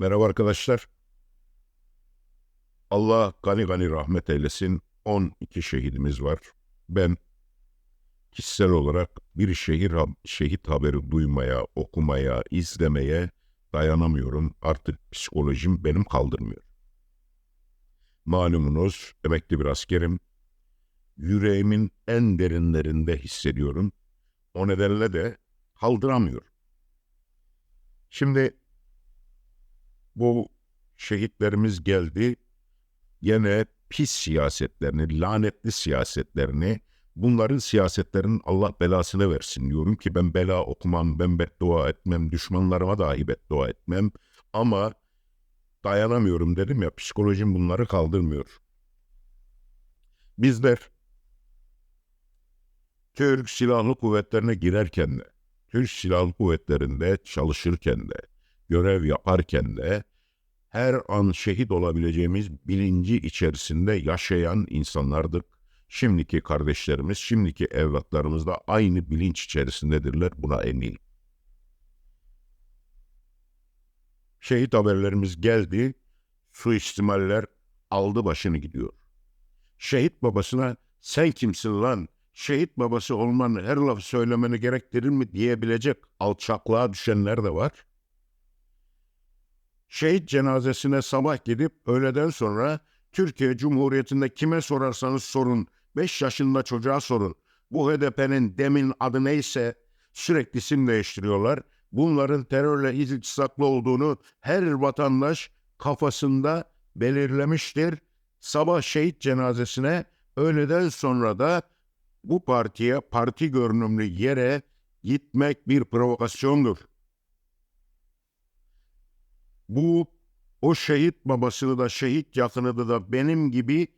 Merhaba arkadaşlar. Allah gani gani rahmet eylesin. 12 şehidimiz var. Ben kişisel olarak bir şehir şehit haberi duymaya, okumaya, izlemeye dayanamıyorum. Artık psikolojim benim kaldırmıyor. Malumunuz emekli bir askerim. Yüreğimin en derinlerinde hissediyorum. O nedenle de kaldıramıyorum. Şimdi bu şehitlerimiz geldi. Gene pis siyasetlerini, lanetli siyasetlerini, bunların siyasetlerinin Allah belasını versin diyorum ki ben bela okumam, ben beddua etmem, düşmanlarıma dahi beddua etmem. Ama dayanamıyorum dedim ya, psikolojim bunları kaldırmıyor. Bizler Türk Silahlı Kuvvetlerine girerken de, Türk Silahlı Kuvvetleri'nde çalışırken de, görev yaparken de her an şehit olabileceğimiz bilinci içerisinde yaşayan insanlardır. Şimdiki kardeşlerimiz, şimdiki evlatlarımız da aynı bilinç içerisindedirler. Buna eminim. Şehit haberlerimiz geldi. Suistimaller aldı başını gidiyor. Şehit babasına sen kimsin lan? Şehit babası olman her laf söylemeni gerektirir mi diyebilecek alçaklığa düşenler de var şehit cenazesine sabah gidip öğleden sonra Türkiye Cumhuriyeti'nde kime sorarsanız sorun, 5 yaşında çocuğa sorun. Bu HDP'nin demin adı neyse sürekli isim değiştiriyorlar. Bunların terörle iltisaklı olduğunu her vatandaş kafasında belirlemiştir. Sabah şehit cenazesine öğleden sonra da bu partiye parti görünümlü yere gitmek bir provokasyondur. Bu o şehit babasını da şehit yakını da benim gibi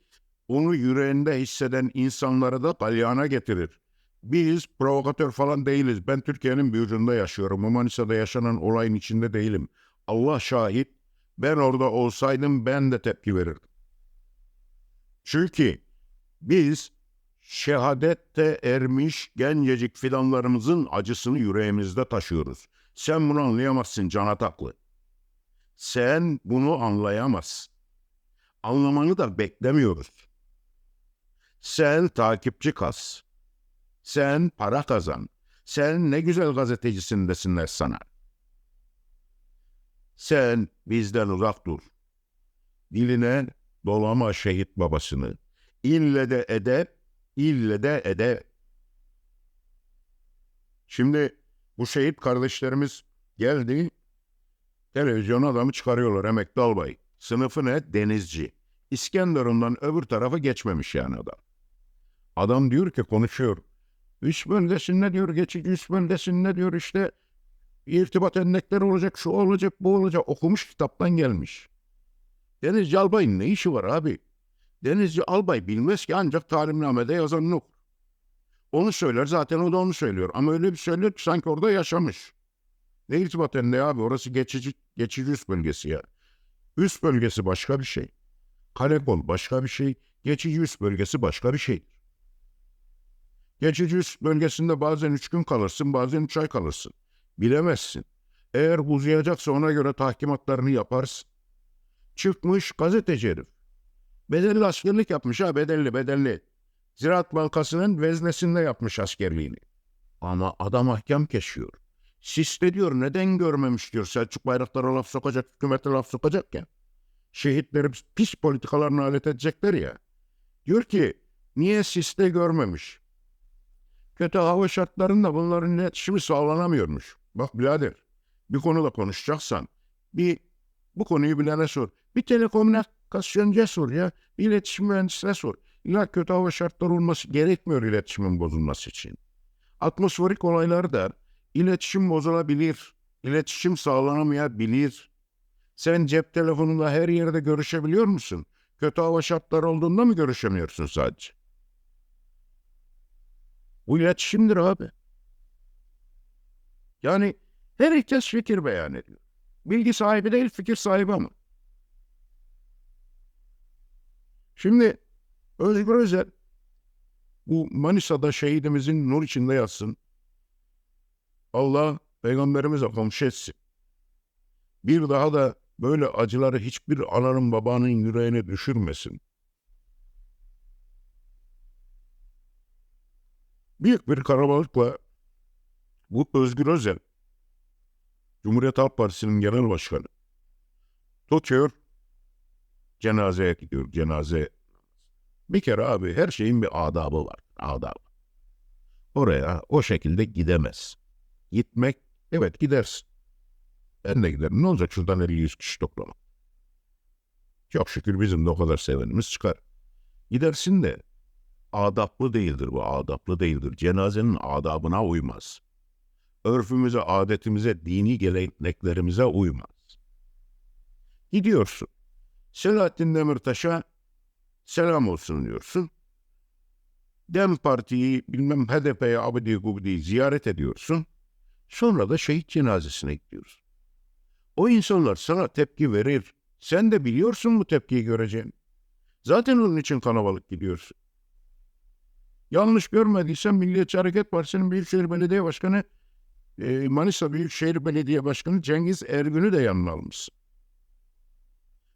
onu yüreğinde hisseden insanları da galyana getirir. Biz provokatör falan değiliz. Ben Türkiye'nin ucunda yaşıyorum. Manisa'da yaşanan olayın içinde değilim. Allah şahit ben orada olsaydım ben de tepki verirdim. Çünkü biz şehadette ermiş gencecik fidanlarımızın acısını yüreğimizde taşıyoruz. Sen bunu anlayamazsın Can Ataklı. Sen bunu anlayamazsın. Anlamanı da beklemiyoruz. Sen takipçi kas. Sen para kazan. Sen ne güzel gazetecisin desinler sana. Sen bizden uzak dur. Diline dolama şehit babasını. İlle de ede, ille de ede. Şimdi bu şehit kardeşlerimiz geldi, Televizyon adamı çıkarıyorlar emekli albay. Sınıfı ne? Denizci. İskenderun'dan öbür tarafa geçmemiş yani adam. Adam diyor ki konuşuyor. Üst bölgesinde diyor geçici üst bölgesinde diyor işte irtibat endekleri olacak, şu olacak, bu olacak. Okumuş kitaptan gelmiş. Denizci albayın ne işi var abi? Denizci albay bilmez ki ancak talimnamede yazanını okur. Onu söyler zaten o da onu söylüyor. Ama öyle bir söylüyor ki sanki orada yaşamış. Ne irtibat ne abi? Orası geçici, geçici üst bölgesi ya. Üst bölgesi başka bir şey. Kalekol başka bir şey. Geçici üst bölgesi başka bir şey. Geçici üst bölgesinde bazen üç gün kalırsın, bazen üç ay kalırsın. Bilemezsin. Eğer uzayacaksa ona göre tahkimatlarını yaparsın. Çıkmış gazeteci herif. Bedelli askerlik yapmış ha bedelli bedelli. Ziraat Bankası'nın veznesinde yapmış askerliğini. Ama adam ahkam keşiyor. Siste diyor neden görmemiş diyor Selçuk Bayraktar'a laf sokacak, hükümete laf sokacakken. Şehitleri pis politikalarına alet edecekler ya. Diyor ki niye siste görmemiş? Kötü hava şartlarında bunların iletişimi sağlanamıyormuş. Bak birader bir konuda konuşacaksan bir bu konuyu bilene sor. Bir telekomünikasyoncuya sor ya. Bir iletişim mühendisine sor. İlla kötü hava şartları olması gerekmiyor iletişimin bozulması için. Atmosferik olaylar da İletişim bozulabilir. İletişim sağlanamayabilir. Sen cep telefonunda her yerde görüşebiliyor musun? Kötü hava şartları olduğunda mı görüşemiyorsun sadece? Bu iletişimdir abi. Yani herkes fikir beyan ediyor. Bilgi sahibi değil, fikir sahibi ama. Şimdi Özgür Özel bu Manisa'da şehidimizin nur içinde yatsın. Allah peygamberimize komşu etsin. Bir daha da böyle acıları hiçbir ananın babanın yüreğine düşürmesin. Büyük bir kalabalıkla bu Özgür Özel, Cumhuriyet Halk Partisi'nin genel başkanı, tutuyor, cenazeye gidiyor, cenaze. Bir kere abi her şeyin bir adabı var, adabı. Oraya o şekilde gidemez. Gitmek, evet gidersin. Ben de giderim. Ne olacak şuradan 50-100 kişi toplamak? Çok şükür bizim de o kadar sevenimiz çıkar. Gidersin de adaplı değildir bu, adaplı değildir. Cenazenin adabına uymaz. Örfümüze, adetimize, dini geleneklerimize uymaz. Gidiyorsun. Selahattin Demirtaş'a selam olsun diyorsun. Dem Parti'yi bilmem HDP'ye abidi gubidi ziyaret ediyorsun. Sonra da şehit cenazesine gidiyorsun. O insanlar sana tepki verir. Sen de biliyorsun bu tepkiyi göreceğini. Zaten onun için kalabalık gidiyorsun. Yanlış görmediysen Milliyetçi Hareket Partisi'nin Büyükşehir Belediye Başkanı e, Manisa Büyükşehir Belediye Başkanı Cengiz Ergün'ü de yanına almışsın.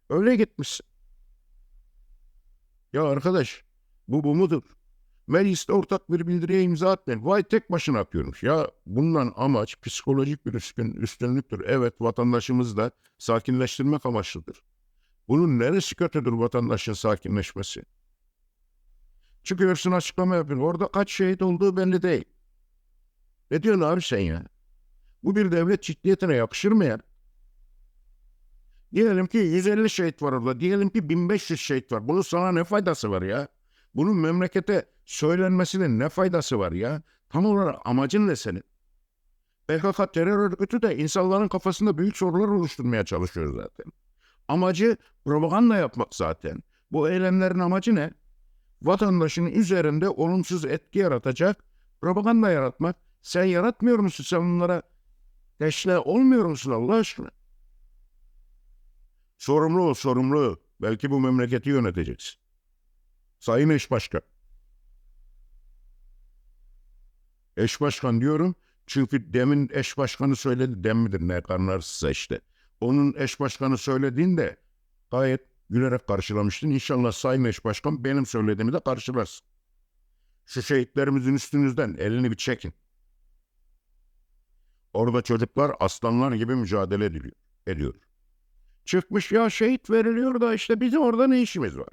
Öyle gitmişsin. Ya arkadaş bu bu mudur? Mecliste ortak bir bildiriye imza atmayın. Vay tek başına atıyormuş. Ya bundan amaç psikolojik bir üstün, üstünlüktür. Evet vatandaşımız da sakinleştirmek amaçlıdır. Bunun neresi kötüdür vatandaşın sakinleşmesi? Çıkıyorsun açıklama yapıyorsun. Orada kaç şehit olduğu belli değil. Ne diyorsun abi sen ya? Bu bir devlet ciddiyetine yakışır mı ya? Diyelim ki 150 şehit var orada. Diyelim ki 1500 şehit var. Bunun sana ne faydası var ya? Bunun memlekete söylenmesinin ne faydası var ya? Tam olarak amacın ne senin? PKK terör örgütü de insanların kafasında büyük sorular oluşturmaya çalışıyor zaten. Amacı propaganda yapmak zaten. Bu eylemlerin amacı ne? Vatandaşın üzerinde olumsuz etki yaratacak propaganda yaratmak. Sen yaratmıyor musun? Sen onlara teşle olmuyor musun Allah aşkına? Sorumlu ol, sorumlu. Belki bu memleketi yöneteceksin. Sayın eş başkan. Eş başkan diyorum çünkü demin eş başkanı söyledi. Dem midir ne karnarsa işte. Onun eş başkanı söylediğinde gayet gülerek karşılamıştın. İnşallah sayın eş başkan benim söylediğimi de karşılarsın. Şu şehitlerimizin üstünüzden elini bir çekin. Orada çocuklar aslanlar gibi mücadele ediliyor, ediyor. Çıkmış ya şehit veriliyor da işte bizim orada ne işimiz var?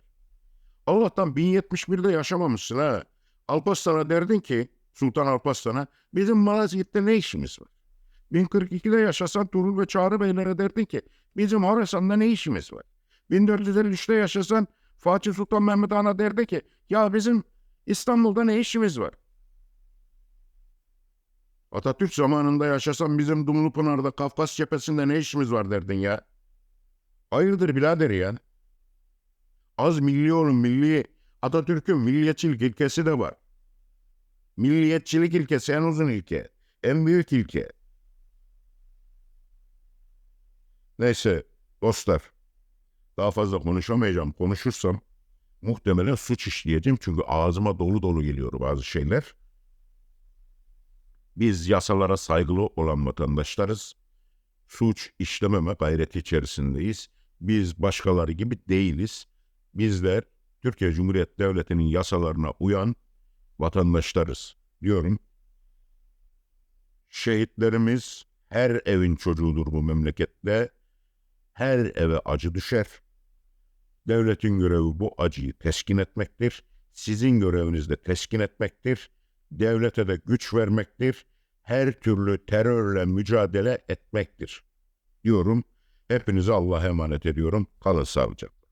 Allah'tan 1071'de yaşamamışsın ha. Alparslan'a derdin ki Sultan Alparslan'a bizim Malazgirt'te ne işimiz var? 1042'de yaşasan Tuğrul ve Çağrı Beylere derdin ki bizim Horasan'da ne işimiz var? 1453'te yaşasan Fatih Sultan Mehmet Han'a derdi ki ya bizim İstanbul'da ne işimiz var? Atatürk zamanında yaşasan bizim Dumlupınar'da Kafkas cephesinde ne işimiz var derdin ya. Hayırdır birader ya? Az milli olun milli. Atatürk'ün milliyetçilik ilkesi de var. Milliyetçilik ilkesi en uzun ilke. En büyük ilke. Neyse dostlar. Daha fazla konuşamayacağım. Konuşursam muhtemelen suç işleyeceğim. Çünkü ağzıma dolu dolu geliyor bazı şeyler. Biz yasalara saygılı olan vatandaşlarız. Suç işlememe gayreti içerisindeyiz. Biz başkaları gibi değiliz. Bizler Türkiye Cumhuriyeti Devleti'nin yasalarına uyan vatandaşlarız diyorum. Şehitlerimiz her evin çocuğudur bu memlekette. Her eve acı düşer. Devletin görevi bu acıyı teskin etmektir. Sizin göreviniz de teskin etmektir. Devlete de güç vermektir. Her türlü terörle mücadele etmektir. Diyorum. Hepinizi Allah'a emanet ediyorum. Kalın sağlıcakla.